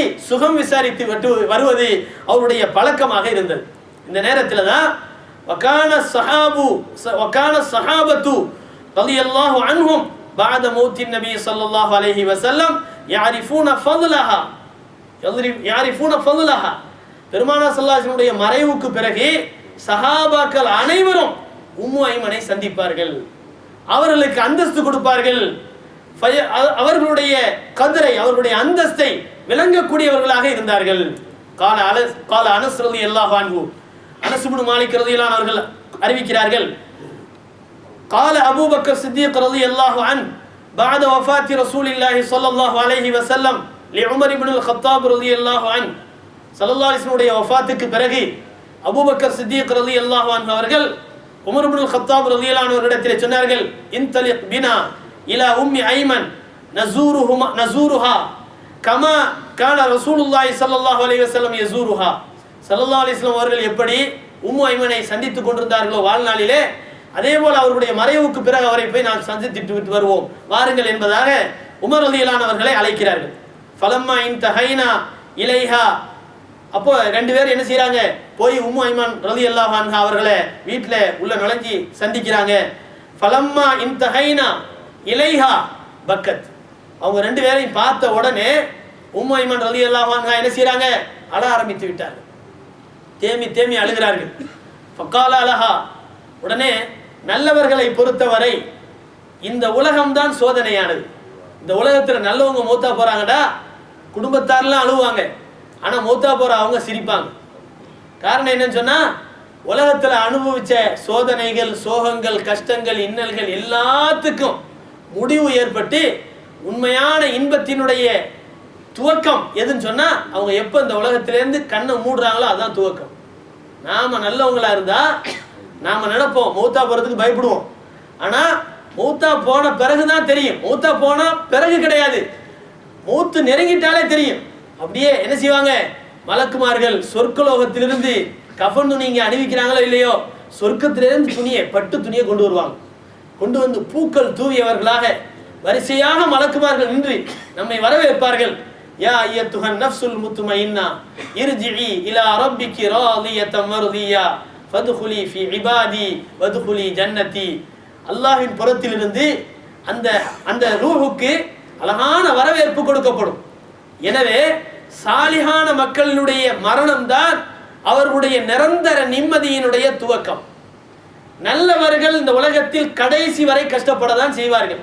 பேசி சுகம் விசாரித்து வெட்டு வருவது அவருடைய பழக்கமாக இருந்தது. இந்த நேரத்தில் தான் வக்கான சஹாபு வக்கான சஹாபத்து ரலி பாத மௌத்தின் நபி சல்லாஹு அலஹி வசல்லம் ஃபதுலஹா. யாரிஃபூன பெருமானா சல்லாஹினுடைய மறைவுக்கு பிறகு சஹாபாக்கள் அனைவரும் உம்மு ஐமனை சந்திப்பார்கள். அவர்களுக்கு அந்தஸ்து கொடுப்பார்கள். அவர்களுடைய கதிரை அவர்களுடைய அந்தஸ்தை விளங்கக்கூடியவர்களாக இருந்தார்கள் கால அல கால அனஸ் ரதி அல்லாஹ் அன்ஹு அனஸ் இப்னு மாலிக் ரலியல்லாஹு அவர்கள் அறிவிக்கிறார்கள் قال أبو بكر الصديق رضي الله عنه بعد وفاة رسول الله صلى الله عليه وسلم لعمر بن الخطاب رضي الله عنه صلى الله عليه وسلم வஃபாத்துக்கு பிறகு அபூபக்கர் சித்திக் ரலி அல்லாஹ் அவர்கள் உமர் இப்னுல் கத்தாப் ரலியல்லாஹு அன்ஹு அவர்களிடத்தில் சொன்னார்கள் இன்தலிக் பினா இலா உம்மி ஐமன் நசூருஹுமா நசூருஹா கமா கான ரசூலுல்லாஹி ஸல்லல்லாஹு அலைஹி வஸல்லம் யசூருஹா ஸல்லல்லாஹு அலைஹி வஸல்லம் அவர்கள் எப்படி உம்மு ஐமனை சந்தித்துக் கொண்டிருந்தார்களோ வாழ்நாளிலே அதே போல அவருடைய மறைவுக்கு பிறகு அவரை போய் நாம் சந்தித்துட்டு விட்டு வருவோம். வாருங்கள் என்பதாக உமர் ரலியல்லாஹு அவர்களை அழைக்கிறார்கள். ஃபலம்மா இன் தஹைனா இலைஹா. அப்போ ரெண்டு பேரும் என்ன செய்யறாங்க போய் உம்மு ஐமான் ரதி அல்லாஹான் அவர்களை வீட்டில் உள்ள நுழைஞ்சி சந்திக்கிறாங்க. ஃபலம்மா இன்தஹைனா இலைஹா பக்கத். அவங்க ரெண்டு பேரையும் பார்த்த உடனே உம்மைமன் ஐமான் ரலி என்ன செய்கிறாங்க அழ ஆரம்பித்து விட்டார்கள். தேமி தேமி அழுகிறார்கள். பக்கால அழகா உடனே நல்லவர்களை பொறுத்தவரை இந்த உலகம்தான் சோதனையானது. இந்த உலகத்தில் நல்லவங்க மூத்தா போகிறாங்கடா குடும்பத்தாரெலாம் அழுவாங்க. ஆனால் மூத்தா போகிற அவங்க சிரிப்பாங்க. காரணம் என்னன்னு சொன்னால் உலகத்தில் அனுபவித்த சோதனைகள் சோகங்கள் கஷ்டங்கள் இன்னல்கள் எல்லாத்துக்கும் முடிவு ஏற்பட்டு உண்மையான இன்பத்தினுடைய துவக்கம் எதுன்னு சொன்னா அவங்க எப்போ இந்த உலகத்திலேருந்து கண்ணை மூடுறாங்களோ அதான் துவக்கம். நாம நல்லவங்களா இருந்தா நாம நினைப்போம் மூத்தா போறதுக்கு பயப்படுவோம். ஆனா மூத்தா போன பிறகுதான் தெரியும். மூத்தா போனா பிறகு கிடையாது. மூத்து நெருங்கிட்டாலே தெரியும். அப்படியே என்ன செய்வாங்க? மலக்குமார்கள் சொர்க்கலோகத்திலிருந்து கஃன் துணி இங்கே அணிவிக்கிறாங்களோ இல்லையோ சொர்க்கத்திலிருந்து துணியை பட்டு துணியை கொண்டு வருவாங்க. கொண்டு வந்து பூக்கள் தூவியவர்களாக வரிசையாக மலக்குமார்கள் நின்று நம்மை வரவேற்பார்கள். யா ஐயத்துஹன் நஃப்சுல் முத்துமைன்னா இர்ஜிஇ இலா ரப்பிக்கி ராதியத்தம் மர்தியா ஃபதுகுலி ஃபி இபாதி வதுகுலி ஜன்னதி. அல்லாஹின் புறத்திலிருந்து அந்த அந்த ரூஹுக்கு அழகான வரவேற்பு கொடுக்கப்படும். எனவே சாலிகான மக்களினுடைய மரணம்தான் அவர்களுடைய நிரந்தர நிம்மதியினுடைய துவக்கம். நல்லவர்கள் இந்த உலகத்தில் கடைசி வரை கஷ்டப்பட தான் செய்வார்கள்.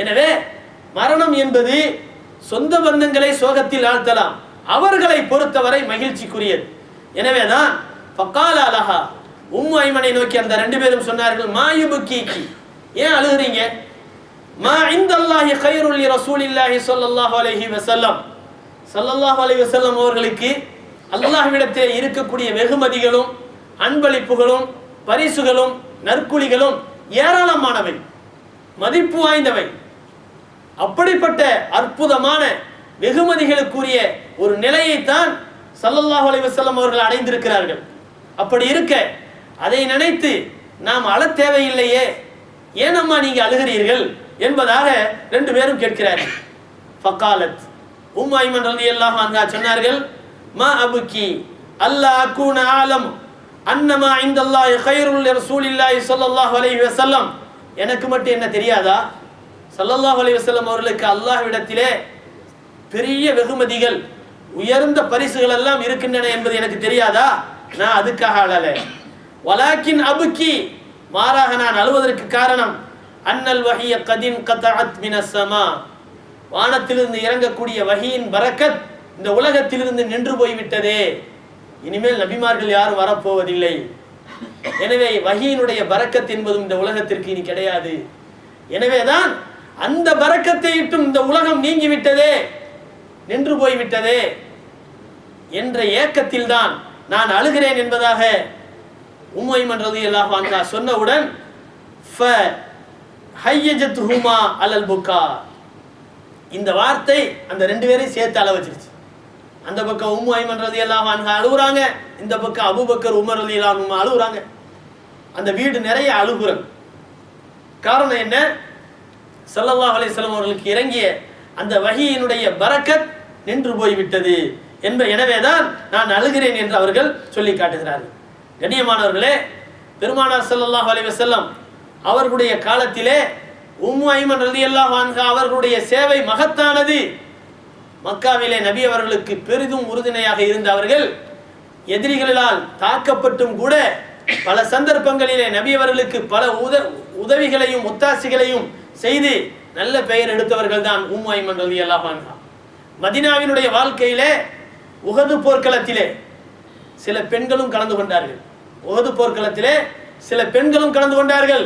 எனவே மரணம் என்பது சொந்த பந்தங்களை சோகத்தில் ஆழ்த்தலாம். அவர்களை பொறுத்தவரை மகிழ்ச்சிக்குரியது. எனவே தான் ஃபக்கால அலஹா உம்மு ஐமனை நோக்கி அந்த ரெண்டு பேரும் சொன்னார்கள் மாயுபுக்கீக்கி ஏன் அழுகுறீங்க? மா இந்தல்லாஹி கைருல் லி ரசூலில்லாஹி ஸல்லல்லாஹு அலைஹி வஸல்லம். ஸல்லல்லாஹு அலைஹி வஸல்லம் அவர்களுக்கு அல்லாஹ்விடத்தில் இருக்கக்கூடிய வெகுமதிகளும் அன்பளிப்புகளும் பரிசுகளும் நற்குழிகளும் ஏராளமானவை மதிப்பு வாய்ந்தவை. அப்படிப்பட்ட அற்புதமான வெகுமதிகளுக்குரிய ஒரு நிலையைத்தான் ஸல்லல்லாஹு அலைஹி வஸல்லம் அவர்கள் அடைந்திருக்கிறார்கள். அப்படி இருக்க அதை நினைத்து நாம் அழ தேவையில்லையே ஏனம்மா நீங்கள் அழுகிறீர்கள் என்பதாக ரெண்டு பேரும் கேட்கிறார்கள். ஃபக்காலத் உம் ஐமன் ரலி அல்லாஹ் சொன்னார்கள் மா அபுக்கி அல்லா கூன ஆலம். அன்னமா இந்தல்லாஹி கைருல் ரசூலில்லாஹி ஸல்லல்லாஹு அலைஹி வஸல்லம். எனக்கு மட்டும் என்ன தெரியாதா? சல்லல்லாஹ் அலைஹி வஸல்லம் அவர்களுக்கு அல்லாஹ்விடத்திலே பெரிய வெகுமதிகள் உயர்ந்த பரிசுகள் எல்லாம் இருக்கின்றன என்பது எனக்கு தெரியாதா? நான் அதுக்காக அழல. வலாக்கின் அபுக்கி மாறாக நான் அழுவதற்கு காரணம் அன்னல் வஹிய கதின் கதஅத் மினஸ் வானத்திலிருந்து இறங்கக்கூடிய வகையின் பரக்கத் இந்த உலகத்திலிருந்து நின்று போய்விட்டதே. இனிமேல் நபிமார்கள் யாரும் வரப்போவதில்லை. எனவே வகையினுடைய பறக்கத் என்பதும் இந்த உலகத்திற்கு இனி கிடையாது. எனவேதான் அந்த பறக்கத்தை இட்டும் இந்த உலகம் நீங்கிவிட்டதே நின்று போய்விட்டதே என்ற ஏக்கத்தில் தான் நான் அழுகிறேன் என்பதாக உம்மைமன் ரதி அல்லாஹ் அன்ஹா சொன்னவுடன் ஃப ஹையஜத்துஹுமா அலல் புக்கா இந்த வார்த்தை அந்த ரெண்டு பேரையும் சேர்த்து அளவச்சிருச்சு. அந்த பக்கம் உம்மு ஐமன் ரதி அல்லாஹ் அழுகுறாங்க. இந்த பக்கம் அபுபக்கர் உமர் அலி அல்லாஹ் அழுகுறாங்க. அந்த வீடு நிறைய அழுகுறாங்க காரணம் என்ன? ஸல்லல்லாஹு அலைஹி அவர்களுக்கு இறங்கிய அந்த வகையினுடைய பரக்கத் நின்று போய்விட்டது. என்ப எனவேதான் நான் அழுகிறேன் என்று அவர்கள் சொல்லி காட்டுகிறார்கள். கண்ணியமானவர்களே பெருமானார் சல்லல்லாஹ் அலைஹி வஸல்லம் அவர்களுடைய காலத்திலே உம்மு ஐமன் ரலியல்லாஹு அன்ஹா அவர்களுடைய சேவை மகத்தானது. மக்காவிலே நபி அவர்களுக்கு பெரிதும் உறுதுணையாக இருந்த அவர்கள் எதிரிகளால் தாக்கப்பட்டும் கூட பல சந்தர்ப்பங்களிலே நபி அவர்களுக்கு பல உத உதவிகளையும் ஒத்தாசிகளையும் செய்து நல்ல பெயர் எடுத்தவர்கள் தான் உம்மு ஐமன் ரலியல்லாஹு மதினாவினுடைய வாழ்க்கையிலே உகது போர்க்களத்திலே சில பெண்களும் கலந்து கொண்டார்கள். உகது போர்க்களத்திலே சில பெண்களும் கலந்து கொண்டார்கள்.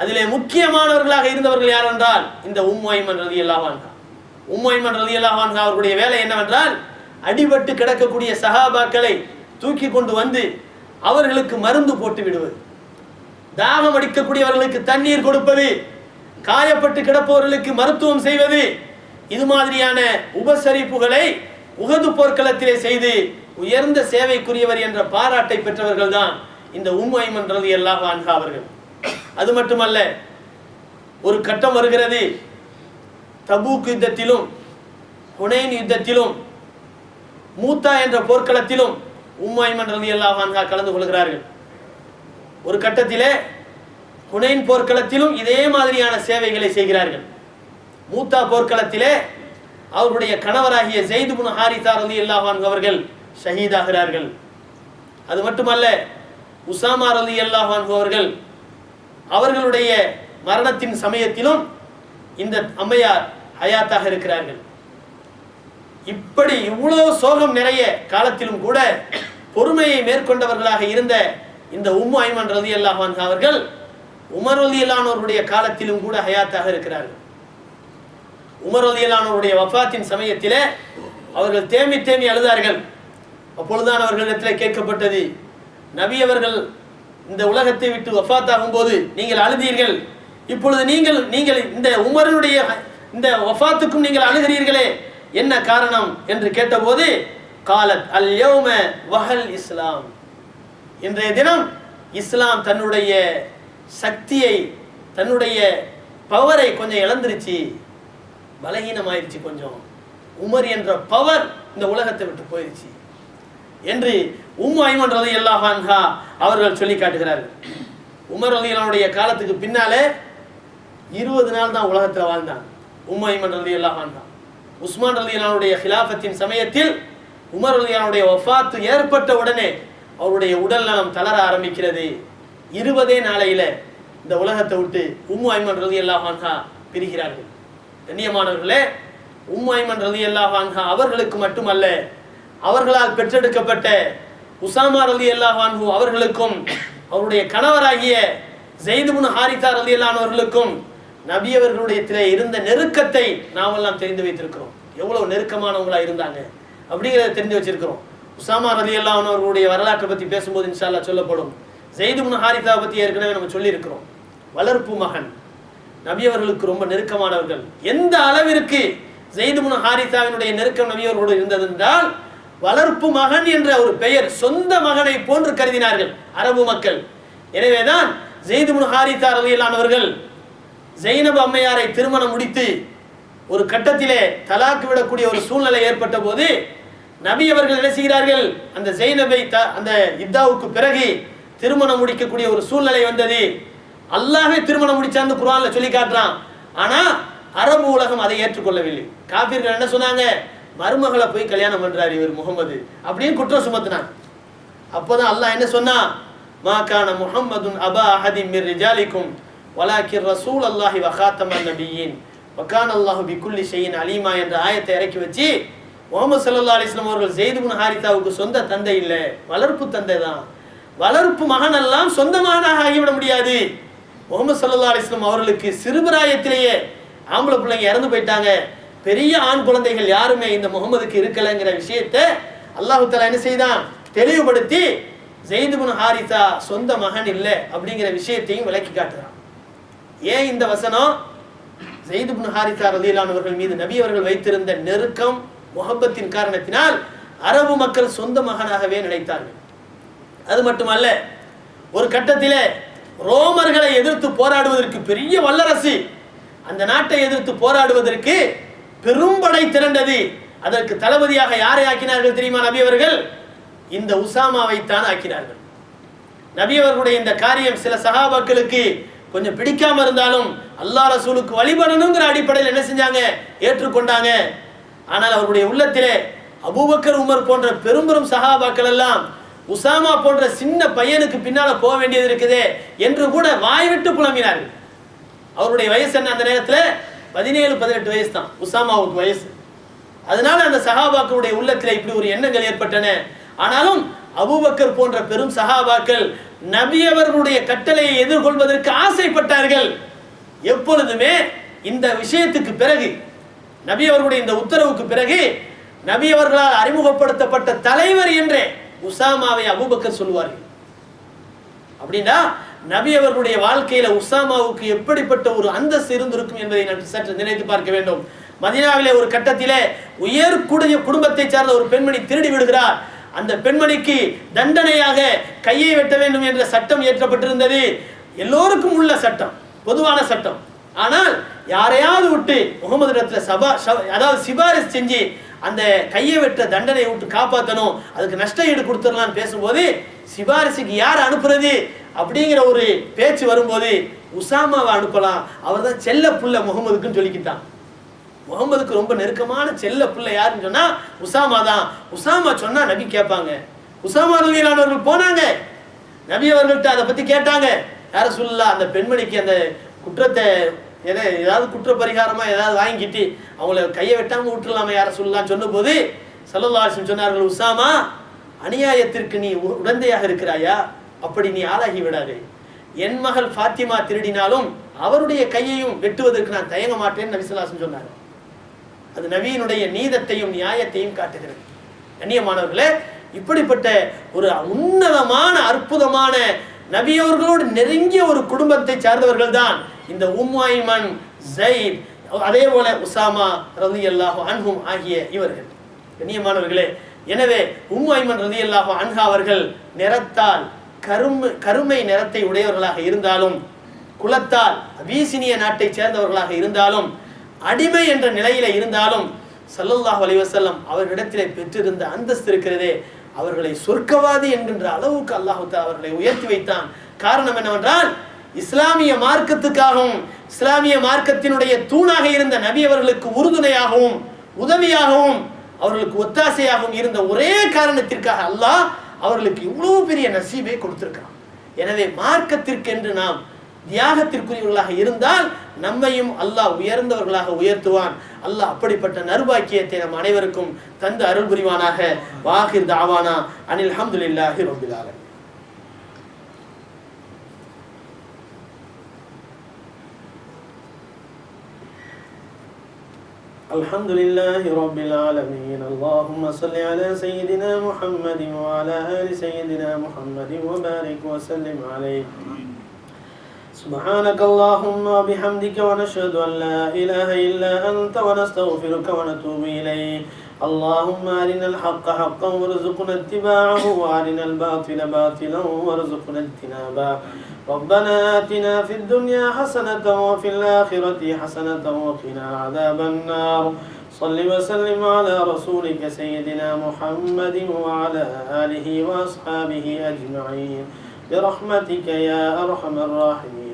அதிலே முக்கியமானவர்களாக இருந்தவர்கள் யார் என்றால் இந்த உம்மைமன் ரதி அல்லாஹான்கா உம்மைமன் ரதி அல்லாஹான் அவர்களுடைய வேலை என்னவென்றால் அடிபட்டு கிடக்கக்கூடிய சஹாபாக்களை தூக்கி கொண்டு வந்து அவர்களுக்கு மருந்து போட்டு விடுவது. தாகம் அடிக்கக்கூடியவர்களுக்கு தண்ணீர் கொடுப்பது காயப்பட்டு கிடப்பவர்களுக்கு மருத்துவம் செய்வது இது மாதிரியான உபசரிப்புகளை உகது போர்க்களத்திலே செய்து உயர்ந்த சேவைக்குரியவர் என்ற பாராட்டை பெற்றவர்கள் தான் இந்த உம்மைமன் ரதி அல்லாஹ் அவர்கள். அது மட்டுமல்ல ஒரு கட்டம் வருகிறது தபூக் யுத்தத்திலும் ஹுனைன் யுத்தத்திலும் மூத்தா என்ற போர்க்களத்திலும் உம்மாய்மன் ரலி அல்லாஹ் கலந்து கொள்கிறார்கள். ஒரு கட்டத்திலே ஹுனைன் போர்க்களத்திலும் இதே மாதிரியான சேவைகளை செய்கிறார்கள். மூத்தா போர்க்களத்திலே அவருடைய கணவராகிய ஜெயிது முன் ஹாரிதா ரலி அல்லாஹான் அவர்கள் ஷஹீதாகிறார்கள். அது மட்டுமல்ல உசாமா ரலி அல்லாஹான் அவர்கள் அவர்களுடைய மரணத்தின் சமயத்திலும் இந்த அம்மையார் ஹயாத்தாக இருக்கிறார்கள். இப்படி இவ்வளோ சோகம் நிறைய காலத்திலும் கூட பொறுமையை மேற்கொண்டவர்களாக இருந்த இந்த உம்மு ஐமன் ரதி அல்லாஹான் அவர்கள் உமர் ரதி காலத்திலும் கூட ஹயாத்தாக இருக்கிறார்கள். உமர் ரலியல்லானவருடைய வஃபாத்தின் சமயத்தில் அவர்கள் தேம்பி தேம்பி அழுதார்கள். அப்பொழுதுதான் அவர்களிடத்தில் கேட்கப்பட்டது நபி அவர்கள் இந்த உலகத்தை விட்டு வஃபாத்தாகும் போது நீங்கள் அழுதீர்கள். இப்பொழுது நீங்கள் நீங்கள் இந்த உமருடைய இந்த வஃபாத்துக்கும் நீங்கள் அழுகிறீர்களே என்ன காரணம் என்று கேட்டபோது காலத் அல்யோம வஹல் இஸ்லாம். இன்றைய தினம் இஸ்லாம் தன்னுடைய சக்தியை தன்னுடைய பவரை கொஞ்சம் இழந்துருச்சு. பலகீனமாயிருச்சு கொஞ்சம். உமர் என்ற பவர் இந்த உலகத்தை விட்டு போயிருச்சு. என்று உம் ஐமன் ரதி அல்லாஹான்ஹா அவர்கள் சொல்லி காட்டுகிறார்கள். உமர் ரலியல்லானுடைய காலத்துக்கு பின்னாலே இருபது நாள் தான் உலகத்தில் வாழ்ந்தான் உம்மு ரலி ரதி அல்லாஹான்ஹா உஸ்மான் ரலியல்லானுடைய ஹிலாஃபத்தின் சமயத்தில் உமர் ரலியல்லானுடைய ஒஃபாத்து ஏற்பட்ட உடனே அவருடைய உடல் நலம் தளர ஆரம்பிக்கிறது. இருபதே நாளையில இந்த உலகத்தை விட்டு உம்மு ஐமன் ரலி அல்லாஹான்ஹா பிரிகிறார்கள். கண்ணியமானவர்களே உம்மைமன் ரலி அல்லாஹான்ஹா அவர்களுக்கு மட்டுமல்ல அவர்களால் பெற்றெடுக்கப்பட்ட உசாமா ரலி அல்லாஹான்ஹு அவர்களுக்கும் அவருடைய கணவராகிய ஜெயிதுபுன் ஹாரிதா ரலி அல்லானவர்களுக்கும் நபி அவர்களுடைய இருந்த நெருக்கத்தை நாமெல்லாம் தெரிந்து வைத்திருக்கிறோம். எவ்வளவு நெருக்கமானவங்களா இருந்தாங்க அப்படிங்கிறத தெரிஞ்சு வச்சிருக்கிறோம். உசாமா ரலி அல்லாஹ் அவர்களுடைய வரலாற்றை பத்தி பேசும்போது இன்ஷால்லா சொல்லப்படும். ஜெயிதுமுன் ஹாரிதா பத்தி ஏற்கனவே நம்ம சொல்லியிருக்கிறோம். வளர்ப்பு மகன். நபி அவர்களுக்கு ரொம்ப நெருக்கமானவர்கள். எந்த அளவிற்கு ஜெயிதுமுன் ஹாரிதாவினுடைய நெருக்கம் நபி அவர்களோடு இருந்தது என்றால் வளர்ப்பு மகன் என்ற ஒரு பெயர் சொந்த மகனை போன்று கருதினார்கள் அரபு மக்கள். எனவேதான் ஜெயிதுமுன் ஹாரிசா ரலியல்லானவர்கள் ஜெயினப் அம்மையாரை திருமணம் முடித்து ஒரு கட்டத்திலே தலாக்கு விடக்கூடிய ஒரு சூழ்நிலை ஏற்பட்ட போது நபி அவர்கள் என்ன செய்கிறார்கள்? அந்த ஜெயினபை த அந்த இத்தாவுக்கு பிறகு திருமணம் முடிக்கக்கூடிய ஒரு சூழ்நிலை வந்தது. அல்லாவே திருமணம் முடிச்சான்னு குரானில் சொல்லி காட்டுறான். ஆனால் அரபு உலகம் அதை ஏற்றுக்கொள்ளவில்லை. காப்பீர்கள் என்ன சொன்னாங்க? மருமகளை போய் கல்யாணம் பண்றாரு இவர் முகமது அப்படின்னு குற்றம் சுமத்தினான் அப்போதான் அல்லாஹ் என்ன சொன்னா? மா கான முகம்மதுன் அபா அஹதி மிர் ரிஜாலிக்கும் வலாக்கிர் ரசூல் அல்லாஹி வகாத்தமன் நபியின். வக்கான் அல்லாஹு பிக்குல்லி ஷையின் அலீமா என்ற ஆயத்தை இறக்கி வச்சு முகமது சல்லா அலிஸ்லாம் அவர்கள் ஜெயிதுபின் ஹாரிதாவுக்கு சொந்த தந்தை இல்லை. வளர்ப்பு தந்தை தான். வளர்ப்பு மகன் எல்லாம் சொந்த மகனாக ஆகிவிட முடியாது. முகமது சல்லா அலிஸ்லாம் அவர்களுக்கு சிறுபிராயத்திலேயே ஆம்பளை பிள்ளைங்க இறந்து போயிட்டாங்க. பெரிய ஆண் குழந்தைகள் யாருமே இந்த முகமதுக்கு இருக்கலைங்கிற விஷயத்தை அல்லாஹு தலா என்ன செய்தான்? தெளிவுபடுத்தி ஜெயிதுபின் ஹாரிதா சொந்த மகன் இல்லை அப்படிங்கிற விஷயத்தையும் விளக்கி காட்டுறான். ஏன் இந்த வசனம்? ஜெயிதுபின் ஹாரிசா ரலீலானவர்கள் மீது நபி அவர்கள் வைத்திருந்த நெருக்கம் முகப்பத்தின் காரணத்தினால் அரபு மக்கள் சொந்த மகனாகவே நினைத்தார்கள். அது மட்டுமல்ல ஒரு கட்டத்தில் ரோமர்களை எதிர்த்து போராடுவதற்கு பெரிய வல்லரசு அந்த நாட்டை எதிர்த்து போராடுவதற்கு பெரும்படை திரண்டது. அதற்கு தளபதியாக யாரை ஆக்கினார்கள் தெரியுமா நபி அவர்கள்? இந்த உசாமாவைத்தான் ஆக்கினார்கள். நபி அவர்களுடைய இந்த காரியம் சில சகாபாக்களுக்கு கொஞ்சம் பிடிக்காம இருந்தாலும் அல்லாஹ் ரசூலுக்கு வழிபடணுங்கிற அடிப்படையில் என்ன செஞ்சாங்க? ஏற்றுக்கொண்டாங்க. ஆனால் அவருடைய உள்ளத்திலே அபூபக்கர் உமர் போன்ற பெரும் பெரும் சகாபாக்கள் எல்லாம் உசாமா போன்ற சின்ன பையனுக்கு பின்னால போக வேண்டியது இருக்குதே என்று கூட வாய் விட்டு புலம்பினார்கள். அவருடைய வயசு என்ன? அந்த நேரத்தில் பதினேழு பதினெட்டு வயசு தான். உசாமாவுக்கு வயசு. அதனால அந்த சகாபாக்களுடைய உள்ளத்தில் இப்படி ஒரு எண்ணங்கள் ஏற்பட்டன. ஆனாலும் அபூபக்கர் போன்ற பெரும் சகாபாக்கள் நபி அவர்களுடைய கட்டளையை எதிர்கொள்வதற்கு ஆசைப்பட்டார்கள். எப்பொழுதுமே இந்த விஷயத்துக்கு பிறகு நபி அவர்களுடைய இந்த உத்தரவுக்கு பிறகு நபி அவர்களால் அறிமுகப்படுத்தப்பட்ட தலைவர் என்றே உசாமாவை அபுபக்கர் சொல்வார்கள் அப்படின்னா நபி அவர்களுடைய வாழ்க்கையில உசாமாவுக்கு எப்படிப்பட்ட ஒரு அந்தஸ்து இருந்திருக்கும் என்பதை நான் சற்று நினைத்து பார்க்க வேண்டும். மதினாவிலே ஒரு கட்டத்திலே உயர்குடைய குடும்பத்தை சார்ந்த ஒரு பெண்மணி திருடி விடுகிறார். அந்த பெண்மணிக்கு தண்டனையாக கையை வெட்ட வேண்டும் என்ற சட்டம் இயற்றப்பட்டிருந்தது. எல்லோருக்கும் உள்ள சட்டம் பொதுவான சட்டம். ஆனால் யாரையாவது விட்டு முகமது இடத்துல சபா அதாவது சிபாரிசு செஞ்சு அந்த கையை வெட்ட தண்டனையை விட்டு காப்பாற்றணும் அதுக்கு நஷ்ட ஈடு கொடுத்துடலாம்னு பேசும்போது சிபாரிசுக்கு யார் அனுப்புறது அப்படிங்கிற ஒரு பேச்சு வரும்போது உசாமாவை அனுப்பலாம். அவர் தான் செல்ல புள்ள முகமதுக்குன்னு சொல்லிக்கிட்டான். முகமதுக்கு ரொம்ப நெருக்கமான செல்ல பிள்ளை யாருன்னு சொன்னா உசாமா தான். உசாமா சொன்னா நபி கேட்பாங்க. உசாமா ரலியல்லானவர்கள் போனாங்க. நபி அவர்கள்ட்ட அதை பத்தி கேட்டாங்க. யார சொல்லலாம் அந்த பெண்மணிக்கு அந்த குற்றத்தை எதை ஏதாவது குற்ற பரிகாரமா ஏதாவது வாங்கிட்டு அவங்கள கையை வெட்டாம விட்டுலாமா யார சொல்லலாம் சொன்னபோது சல்லல்லாஹு அலைஹி சொன்னார்கள் உசாமா அநியாயத்திற்கு நீ உ- உடந்தையாக இருக்கிறாயா? அப்படி நீ ஆளாகி விடாது. என் மகள் ஃபாத்திமா திருடினாலும் அவருடைய கையையும் வெட்டுவதற்கு நான் தயங்க மாட்டேன்னு நபிசுல்லாசன் சொன்னார். அது நபியினுடைய நீதத்தையும் நியாயத்தையும் காட்டுகிறது. கண்ணியமானவர்களே இப்படிப்பட்ட ஒரு உன்னதமான அற்புதமான நபியவர்களோடு நெருங்கிய ஒரு குடும்பத்தை சார்ந்தவர்கள் தான் இந்த உம்மாயிமன் ஜெயித் அதே போல உசாமா ரதி அல்லாஹோ அன்ஹும் ஆகிய இவர்கள். கண்ணியமானவர்களே எனவே உம்மாய்மன் ரதி அல்லாஹோ அன்ஹா அவர்கள் நிறத்தால் கரும்பு கருமை நிறத்தை உடையவர்களாக இருந்தாலும் குலத்தால் அபீசினிய நாட்டை சேர்ந்தவர்களாக இருந்தாலும் அடிமை என்ற நிலையில இருந்தாலும் சல்லல்லாஹ் அலிவசல்லம் வஸல்லம் அவர்களிடத்திலே பெற்றிருந்த அந்தஸ்து இருக்கிறதே அவர்களை சொர்க்கவாதி என்கின்ற அளவுக்கு அல்லாஹ் அவர்களை உயர்த்தி வைத்தான். காரணம் என்னவென்றால் இஸ்லாமிய மார்க்கத்துக்காகவும் இஸ்லாமிய மார்க்கத்தினுடைய தூணாக இருந்த நபி அவர்களுக்கு உறுதுணையாகவும் உதவியாகவும் அவர்களுக்கு ஒத்தாசையாகவும் இருந்த ஒரே காரணத்திற்காக அல்லாஹ் அவர்களுக்கு இவ்வளவு பெரிய நசீபை கொடுத்திருக்கிறான். எனவே மார்க்கத்திற்கென்று நாம் தியாகத்திற்குரியவர்களாக இருந்தால் நம்மையும் அல்லாஹ் உயர்ந்தவர்களாக உயர்த்துவான் அல்லாஹ் அப்படிப்பட்ட நர்பாக்கியத்தை நம் அனைவருக்கும் தந்து அருள் புரிவானாக வாஹிர் தாவானா அனில் ஹம்துலில்லாஹி ரபில் ஆலமீன் الحمد لله رب العالمين اللهم صل على سيدنا محمد وعلى آل سيدنا محمد وبارك وسلم عليه سبحانك اللهم وبحمدك ونشهد أن لا إله إلا أنت ونستغفرك ونتوب إليك. اللهم أرنا الحق حقا وارزقنا اتباعه وأرنا الباطل باطلا وارزقنا اجتنابه. ربنا آتنا في الدنيا حسنة وفي الآخرة حسنة وقنا عذاب النار. صل وسلم على رسولك سيدنا محمد وعلى آله وأصحابه أجمعين. برحمتك يا أرحم الراحمين.